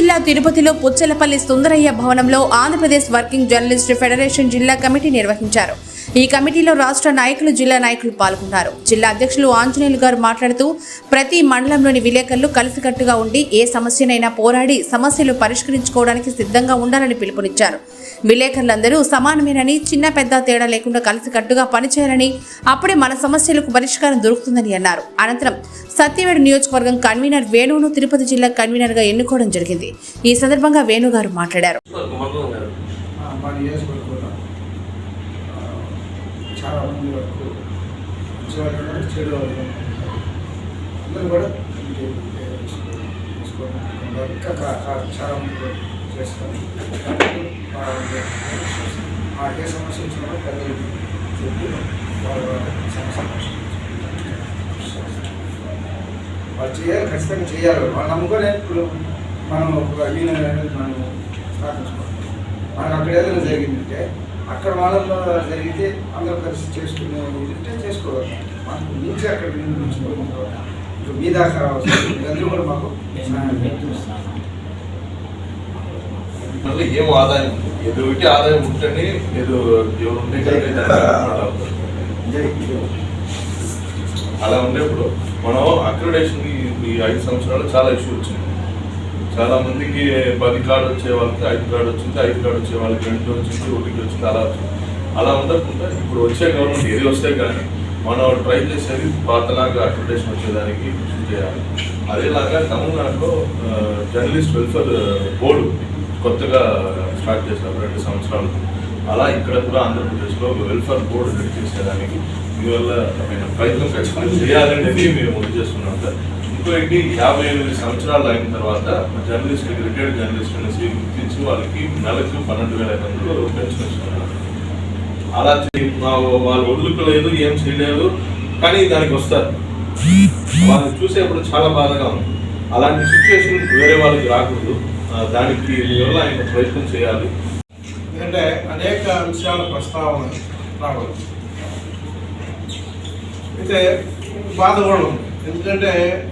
జిల్లా తిరుపతిలో పుచ్చలపల్లి సుందరయ్య భవనంలో ఆంధ్రప్రదేశ్ వర్కింగ్ జర్నలిస్ట్ ఫెడరేషన్ జిల్లా కమిటీ నిర్వహించారు. ఈ కమిటీలో రాష్ట్ర నాయకులు జిల్లా నాయకులు పాల్గొన్నారు. జిల్లా అధ్యక్షులు ఆంజనేయులు గారు మాట్లాడుతూ ప్రతి మండలంలోని విలేకరులు కలిసికట్టుగా ఉండి ఏ సమస్యనైనా పోరాడి సమస్యలు పరిష్కరించుకోవడానికి సిద్ధంగా ఉండాలని పిలుపునిచ్చారు. విలేకరులందరూ సమానమేనని చిన్న పెద్ద తేడా లేకుండా కలిసికట్టుగా పనిచేయాలని అప్పుడే మన సమస్యలకు పరిష్కారం దొరుకుతుందని అన్నారు. అనంతరం సత్యవేడు నియోజకవర్గం కన్వీనర్ వేణును తిరుపతి జిల్లా కన్వీనర్గా ఎన్నుకోవడం జరిగింది. ఈ సందర్భంగా వేణు గారు మాట్లాడారు ఆ, మా నియోజకవర్గంలో ఆ, చాలా మంది వరకు మంచివాళ్ళు ఉన్నారు, చెడు వాళ్ళు అందరూ కూడా తీసుకోవడం ఇంకా కా- చాలా మంది కూడా చేస్తారు. ఆ, సమస్య వచ్చినా కూడా పెద్దలు చెప్పి వాళ్ళ సమస్య వాళ్ళు చేయాలి ఖచ్చితంగా చేయాలి. వాళ్ళు నమ్ముకొని ఇప్పుడు మనం ఒక యూనియన్ అనేది మనం స్థాపించుకోవాలి. మనకు అక్కడ ఏదైనా జరిగిందంటే అక్కడ వాళ్ళలో జరిగితే అందరూ కలిసి చేసుకునే ఉంటే చేసుకోవాలి. మనకు నుంచి అక్కడ నిర్మించుకోవాలి ఇంకా మీ దాకా రావచ్చు మీరందరూ కూడా మాకు. మళ్ళీ ఏం ఆదాయం ఎదురుకి ఆదాయం ఉంటేనే ఏదో ఎవరు. అలా ఉండేప్పుడు మనం అక్రిడేషన్ ఈ ఐదు సంవత్సరాలు చాలా ఇష్యూ వచ్చింది చాలా మందికి పది కార్డు వచ్చే వాళ్ళకి ఐదు కార్డు వచ్చింది ఐదు కార్డు వచ్చే వాళ్ళకి రెండు వచ్చింది ఒకటి వచ్చింది అలా వచ్చింది. అలా ఉండకుండా ఇప్పుడు వచ్చే గవర్నమెంట్ ఏది వస్తే కానీ మనం ట్రై చేసేది పాతలాగా అడ్వర్టైజ్మెంట్ వచ్చేదానికి కృషి చేయాలి. అదేలాగా తమిళనాడులో జర్నలిస్ట్ వెల్ఫేర్ బోర్డు కొత్తగా స్టార్ట్ చేశారు రెండు సంవత్సరాలు. అలా ఇక్కడ కూడా ఆంధ్రప్రదేశ్లో వెల్ఫేర్ బోర్డు రెడీ చేసేదానికి మీ వల్ల ప్రయత్నం ఖచ్చితంగా చేయాలనేది మేము ముందు చేస్తున్నాం సార్. ఇంకోటి యాభై ఎనిమిది సంవత్సరాలు అయిన తర్వాత జర్నలిస్ట్ రిటైర్డ్ జర్నలిస్ట్ అనేసి గుర్తించి వాళ్ళకి నెలకు పన్నెండు వేల ఐదు వందలు పెన్షన్ ఇస్తున్నారు. అలా మా- వాళ్ళు వదులుకోలేదు ఏం చేయలేదు కానీ దానికి వస్తారు. వాళ్ళని చూసేప్పుడు చాలా బాధగా ఉంది. అలాంటి సిచ్యువేషన్ వేరే వాళ్ళకి రాకూడదు. దానికి వల్ల ఆయన ప్రయత్నం చేయాలి. ఎందుకంటే అనేక అంశాల ప్రస్తావన రావడం. అయితే బాధ కూడా ఉంది. ఎందుకంటే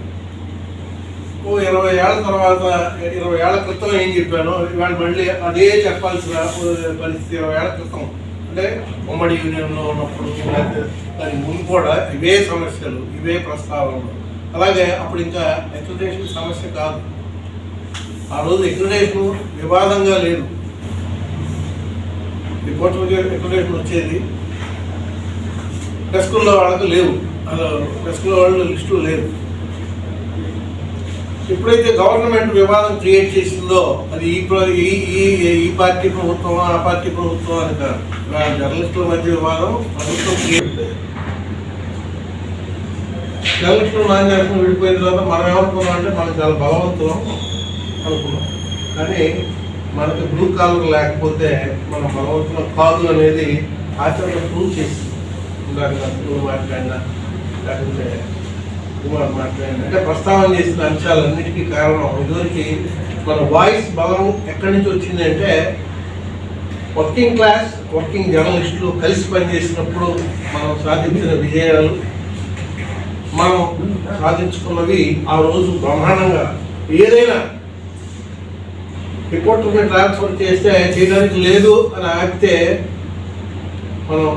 ఓ ఇరవై ఏళ్ళ తర్వాత ఇరవై ఏళ్ళ క్రితం ఏం చెప్పాను ఇవాళ మళ్ళీ అదే చెప్పాల్సిన పరిస్థితి ఇరవై ఏళ్ళ క్రితం. అంటే ఉమ్మడి యూనియన్లో ఉన్నప్పుడు దాని ముందు కూడా ఇవే సమస్యలు ఇవే ప్రస్తావనలు. అలాగే అప్పుడు ఇంకా ఎక్రిడేషన్ సమస్య కాదు. ఆ రోజు ఎక్రిడేషన్ వివాదంగా లేదు. రిపోర్ట్ ఎక్రిడేషన్ వచ్చేది. డెస్కుల్లో వాళ్ళకి లేవు. అలా డెస్కుల్లో వాళ్ళు లిస్టులు లేవు. ఎప్పుడైతే గవర్నమెంట్ వివాదం క్రియేట్ చేసిందో అది ఈ ఈ ఈ ఈ పార్టీ ప్రభుత్వం ఆ పార్టీ ప్రభుత్వం అని కాదు. జర్నలిస్టుల మధ్య వివాదం ప్రభుత్వం క్రియేట్ జర్నలిస్టులు నాణ్యాసం విడిపోయిన తర్వాత మనం ఏమనుకున్నాం అంటే మనం చాలా బలవంతం అనుకున్నాం. కానీ మనకు బ్లూ కాలర్ లేకపోతే మన బలవంతం కాదు అనేది ఆచరణ ప్రూవ్ చేసింది. ఇందాక మాట్లాడినా లేకపోతే కుమార్ అంటే ప్రస్తావన చేసిన అంశాలన్నిటికీ కారణం ఇదివరకు మన వాయిస్ బలం ఎక్కడి నుంచి వచ్చింది అంటే వర్కింగ్ క్లాస్ వర్కింగ్ జర్నలిస్టులు కలిసి పనిచేసినప్పుడు మనం సాధించిన విజయాలు మనం సాధించుకున్నవి ఆ రోజు బ్రహ్మాండంగా. ఏదైనా రిపోర్టర్ని ట్రాన్స్ఫర్ చేస్తే చేయడానికి లేదు అని ఆపితే మనం